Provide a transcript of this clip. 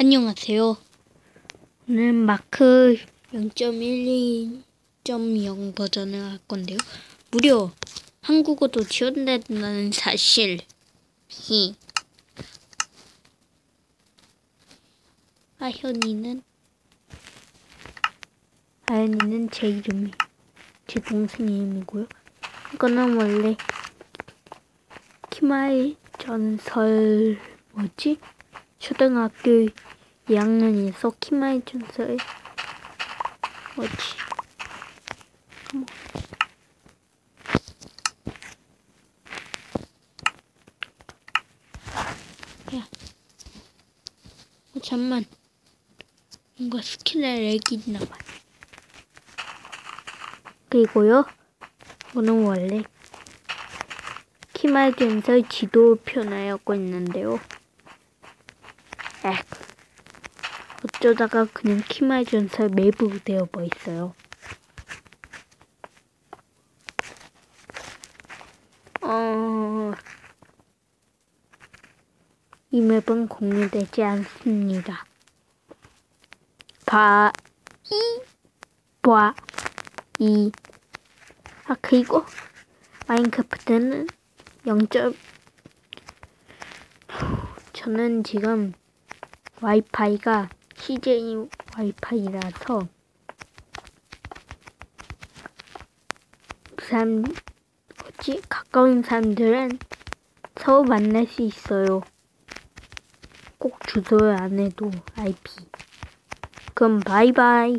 안녕하세요. 오늘 마크 0.12.0 버전을 할 건데요. 무려 한국어도 지원된다는 사실. 히. 아현이는 아현이는 제 이름이 제 동생 이름이고요. 이거는 원래 키마의 전설 뭐지? 초등학교 2학년에서 키마의 전설 뭐지? 어머. 야, 어, 잠만. 뭔가 스킬을 렉이 있나 봐. 그리고요, 이거는 원래 키마의 전설 지도표나였고 있는데요. 엑. 어쩌다가 그냥 키마의 전설 맵으로 되어버 있어요. 어, 이 맵은 공유되지 않습니다. 바, 이, 봐, 이. 아, 그리고 마인크래프트는 0. 저는 지금 와이파이가 CJ 와이파이라서 그 사람 뭐지 가까운 사람들은 서로 만날 수 있어요. 꼭 주소를 안 해도 IP. 그럼 바이바이.